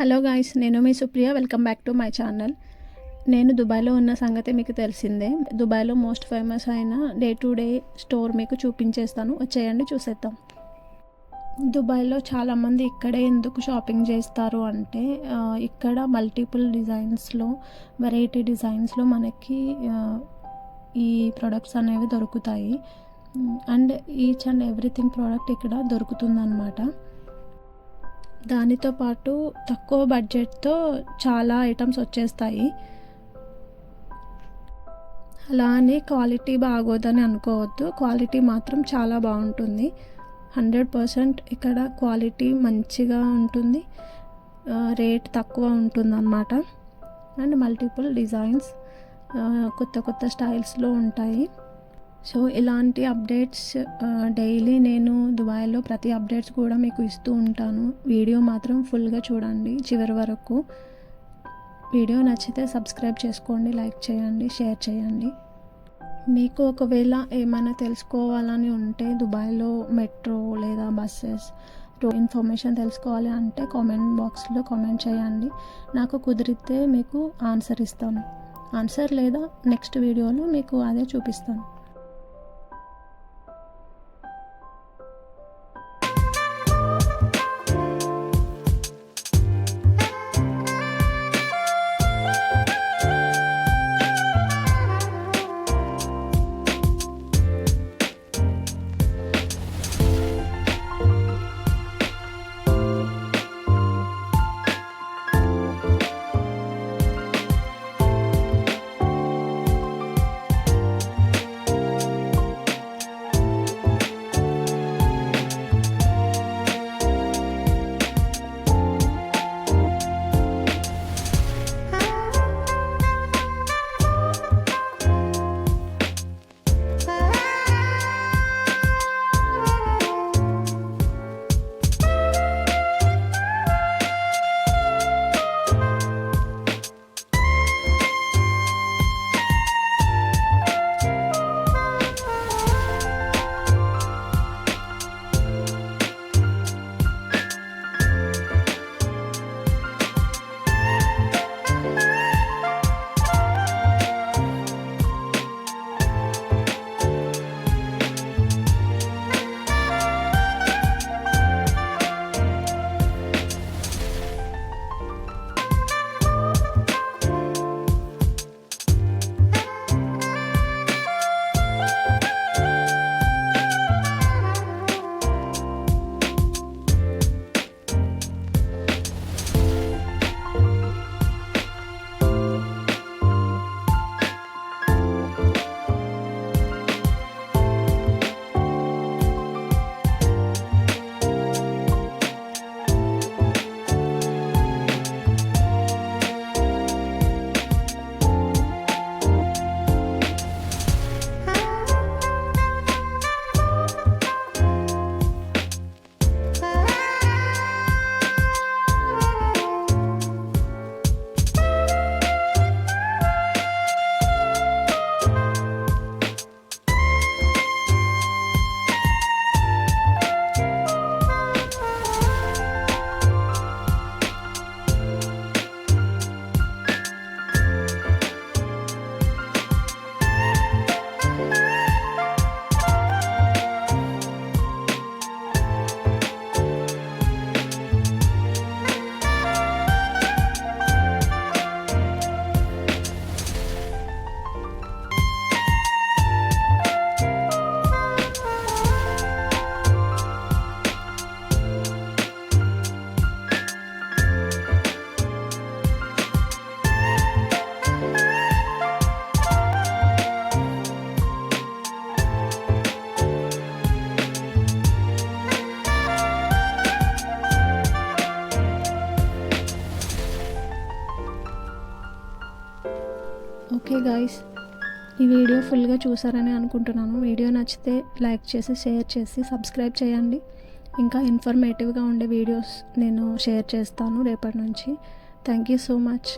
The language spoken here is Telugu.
హలో గాయ్స్ నేను మీ Supriya. Welcome back to my channel. నేను దుబాయ్లో ఉన్న సంగతి మీకు తెలిసిందే. దుబాయ్లో మోస్ట్ ఫేమస్ అయిన డే టు డే స్టోర్ మీకు చూపించేస్తాను. వచ్చేయండి చూసేద్దాం. దుబాయ్లో చాలామంది ఇక్కడే ఎందుకు షాపింగ్ చేస్తారు అంటే ఇక్కడ మల్టిపుల్ డిజైన్స్లో వెరైటీ డిజైన్స్లో మనకి ఈ ప్రొడక్ట్స్ అనేవి దొరుకుతాయి. And each and everything product ఇక్కడ దొరుకుతుందన్నమాట. దానితో పాటు తక్కువ బడ్జెట్తో చాలా ఐటమ్స్ వచ్చేస్తాయి. అలా అని క్వాలిటీ బాగోదని అనుకోవద్దు. క్వాలిటీ మాత్రం చాలా బాగుంటుంది. హండ్రెడ్ పర్సెంట్ ఇక్కడ క్వాలిటీ మంచిగా ఉంటుంది. రేట్ తక్కువ ఉంటుంది అన్నమాట అండ్ మల్టిపుల్ డిజైన్స్ కొత్త కొత్త స్టైల్స్లో ఉంటాయి. సో ఇలాంటి అప్డేట్స్ డైలీ నేను దుబాయ్లో ప్రతి అప్డేట్స్ కూడా మీకు ఇస్తూ ఉంటాను. వీడియో మాత్రం ఫుల్గా చూడండి చివరి వరకు. వీడియో నచ్చితే సబ్స్క్రైబ్ చేసుకోండి లైక్ చేయండి షేర్ చేయండి. మీకు ఒకవేళ ఏమైనా తెలుసుకోవాలని ఉంటే దుబాయ్లో మెట్రో లేదా బస్సెస్ ఇన్ఫర్మేషన్ తెలుసుకోవాలి అంటే కామెంట్ బాక్స్లో కామెంట్ చేయండి. నాకు కుదిరితే మీకు ఆన్సర్ ఇస్తాను. ఆన్సర్ లేదా నెక్స్ట్ వీడియోలో మీకు అదే చూపిస్తాను. ఓకే గాయస్ ఈ వీడియో ఫుల్గా చూసారని అనుకుంటున్నాను. వీడియో నచ్చితే లైక్ చేసి షేర్ చేసి సబ్స్క్రైబ్ చేయండి. ఇంకా ఇన్ఫర్మేటివ్గా ఉండే వీడియోస్ నేను షేర్ చేస్తాను రేపటి నుంచి. Thank you so much